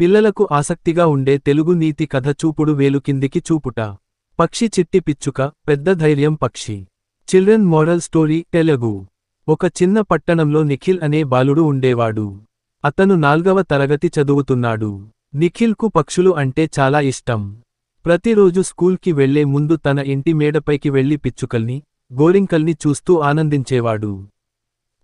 పిల్లలకు ఆసక్తిగా ఉండే తెలుగు నీతి కథ చూపుడు వేలు కిందికి చూపుట. పక్షి చిట్టి పిచ్చుక పెద్ద ధైర్యం పక్షి. Children moral story Telugu. ఒక చిన్న పట్టణంలో నిఖిల్ అనే బాలుడు ఉండేవాడు. అతను నాల్గవ తరగతి చదువుతున్నాడు. నిఖిల్కు పక్షులు అంటే చాలా ఇష్టం. ప్రతిరోజు స్కూల్కి వెళ్ళే ముందు తన ఇంటి మేడపైకి వెళ్ళి పిచ్చుకల్ని గోరింకల్ని చూస్తూ ఆనందించేవాడు.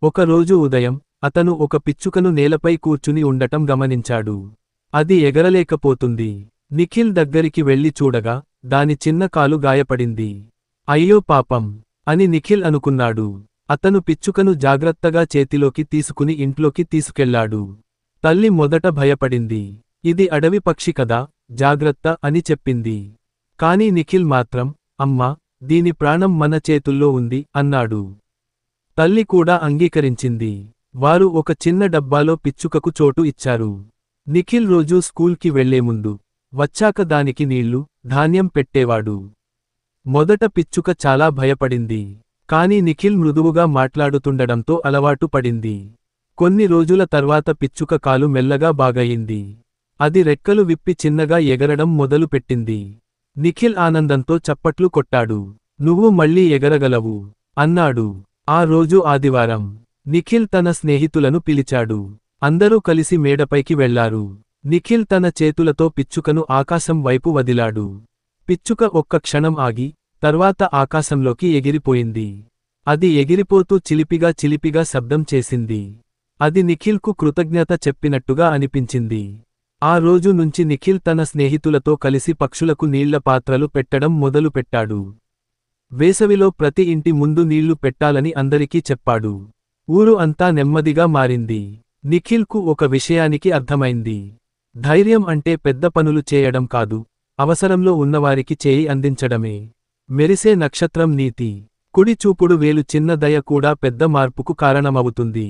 ఒకరోజు ఉదయం అతను ఒక పిచ్చుకను నేలపై కూర్చుని ఉండటం గమనించాడు. అది ఎగరలేకపోతుంది. నిఖిల్ దగ్గరికి వెళ్ళి చూడగా దాని చిన్న కాలు గాయపడింది. అయ్యో పాపం! అని నిఖిల్ అనుకున్నాడు. అతను పిచ్చుకను జాగ్రత్తగా చేతిలోకి తీసుకుని ఇంట్లోకి తీసుకెళ్ళాడు. తల్లి మొదట భయపడింది. ఇది అడవి పక్షి కదా జాగ్రత్త అని చెప్పింది. కాని నిఖిల్ మాత్రం అమ్మా దీని ప్రాణం మన చేతుల్లో ఉంది అన్నాడు. తల్లి కూడా అంగీకరించింది. వారు ఒక చిన్న డబ్బాలో పిచ్చుకకు చోటు ఇచ్చారు. నిఖిల్ రోజూ స్కూల్కి వెళ్ళే ముందు వచ్చాక దానికి నీళ్ళు ధాన్యం పెట్టేవాడు. మొదట పిచ్చుక చాలా భయపడింది. కాని నిఖిల్ మృదువుగా మాట్లాడుతుండడంతో అలవాటు పడింది. కొన్ని రోజుల తర్వాత పిచ్చుక కాలు మెల్లగా బాగయింది అది రెక్కలు విప్పి చిన్నగా ఎగరడం మొదలుపెట్టింది నిఖిల్ ఆనందంతో చప్పట్లు కొట్టాడు. నువ్వు మళ్ళీ ఎగరగలవు అన్నాడు. ఆ రోజు ఆదివారం. నిఖిల్ తన స్నేహితులను పిలిచాడు. అందరూ కలిసి మేడపైకి వెళ్ళారు. నిఖిల్ తన చేతులతో పిచ్చుకను ఆకాశం వైపు వదిలాడు. పిచ్చుక ఒక్క క్షణం ఆగి తర్వాత ఆకాశంలోకి ఎగిరిపోయింది. అది ఎగిరిపోతూ చిలిపిగా చిలిపిగా శబ్దం చేసింది. అది నిఖిల్కు కృతజ్ఞత చెప్పినట్టుగా అనిపించింది. ఆ రోజు నుంచి నిఖిల్ తన స్నేహితులతో కలిసి పక్షులకు నీళ్ళ పాత్రలు పెట్టడం మొదలుపెట్టాడు. వేసవిలో ప్రతి ఇంటి ముందు నీళ్ళు పెట్టాలని అందరికీ చెప్పాడు. ఊరు అంతా నెమ్మదిగా మారింది. నిఖిల్కు ఒక విషయానికి అర్థమైంది. ధైర్యం అంటే పెద్ద పనులు చేయడం కాదు అవసరంలో ఉన్నవారికి చేయి అందించడమే. మెరిసే నక్షత్రం నీతి. కుడి చూపుడు వేలు చిన్న దయ కూడా పెద్ద మార్పుకు కారణమవుతుంది.